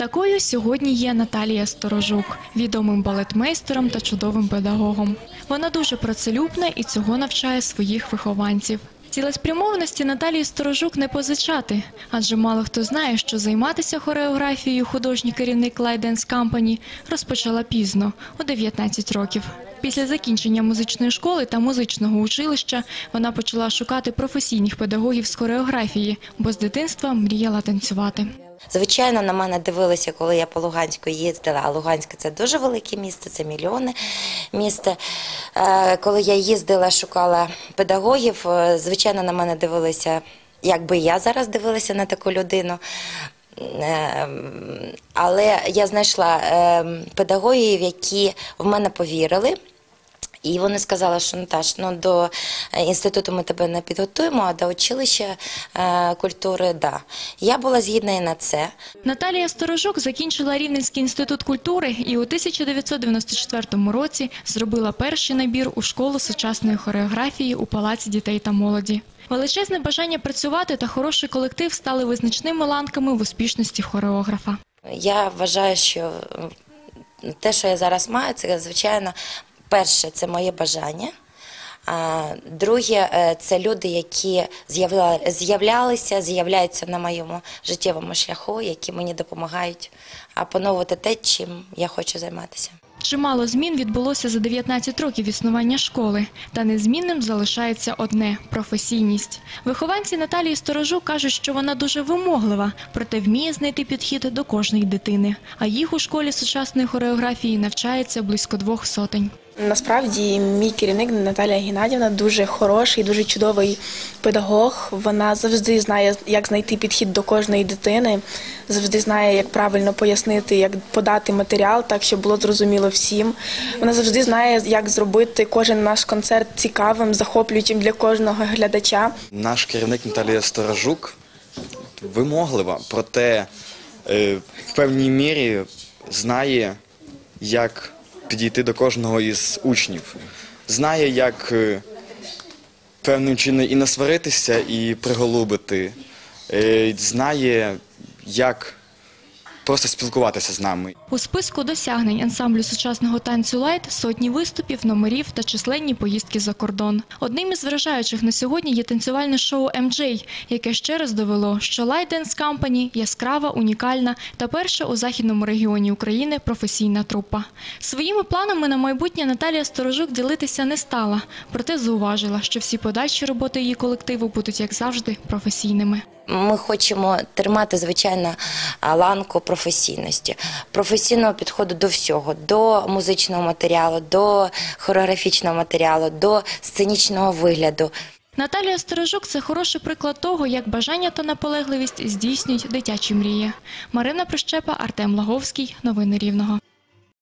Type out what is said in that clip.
Такою сьогодні є Наталія Сторожук, відомим балетмейстером та чудовим педагогом. Вона дуже працелюбна і цього навчає своїх вихованців. Цілеспрямованості Наталії Сторожук не позичати, адже мало хто знає, що займатися хореографією художній керівник Dance Company розпочала пізно, у 19 років. Після закінчення музичної школи та музичного училища вона почала шукати професійних педагогів з хореографії, бо з дитинства мріяла танцювати. Звичайно, на мене дивилися, коли я по Луганську їздила. А Луганське це дуже велике місто, це мільйони місто. Е, Коли я їздила, шукала педагогів, е, звичайно, на мене дивилися, як би я зараз дивилася на таку людину. Е, Але я знайшла педагогів, які в мене повірили. І вони сказали, що Наташ, ну до е, інституту ми тебе не підготуємо, а до училища е, культури да. Я була згідна і на це. Наталія Сторожук закінчила Рівненський інститут культури і у 1994 році зробила перший набір у школу сучасної хореографії у Палаці дітей та молоді. Величезне бажання працювати та хороший колектив стали визначними ланками в успішності хореографа. Я вважаю, що те, що я зараз маю, це звичайно перше, це моє бажання. А друге, е, це люди, які з'являлися, з'являються на моєму життєвому шляху, які мені допомагають опановувати те, чим я хочу займатися. Чимало змін відбулося за 19 років існування школи, та незмінним залишається одне професійність. Вихованці Наталії Сторожук кажуть, що вона дуже вимоглива, проте вміє знайти підхід до кожної дитини. А їх у школі сучасної хореографії навчається близько двох сотень. Насправді, мій керівник Наталія Геннадівна дуже хороший, дуже чудовий педагог. Вона завжди знає, як знайти підхід до кожної дитини, завжди знає, як правильно пояснити, як подати матеріал, так щоб було зрозуміло всім. Вона завжди знає, як зробити кожен наш концерт цікавим, захоплюючим для кожного глядача. Наш керівник Наталія Сторожук вимоглива, проте е, в певній мірі знає, як підійти до кожного із учнів. Знає, як е, певним чином і насваритися, і приголубити. Е, Знає, як просто спілкуватися з нами. У списку досягнень ансамблю сучасного танцю Лайт сотні виступів, номерів та численні поїздки за кордон. Одним із вражаючих на сьогодні є танцювальне шоу «MJ», яке ще раз довело, що Light Dance Company – яскрава, унікальна та перша у західному регіоні України професійна трупа. Своїми планами на майбутнє Наталія Сторожук ділитися не стала, проте зауважила, що всі подальші роботи її колективу будуть, як завжди, професійними. Ми хочемо тримати, звичайно, ланку професійності, професійного підходу до всього, до музичного матеріалу, до хореографічного матеріалу, до сценічного вигляду. Наталія Сторожук – це хороший приклад того, як бажання та наполегливість здійснюють дитячі мрії. Марина Прищепа, Артем Лаговський. Новини Рівного.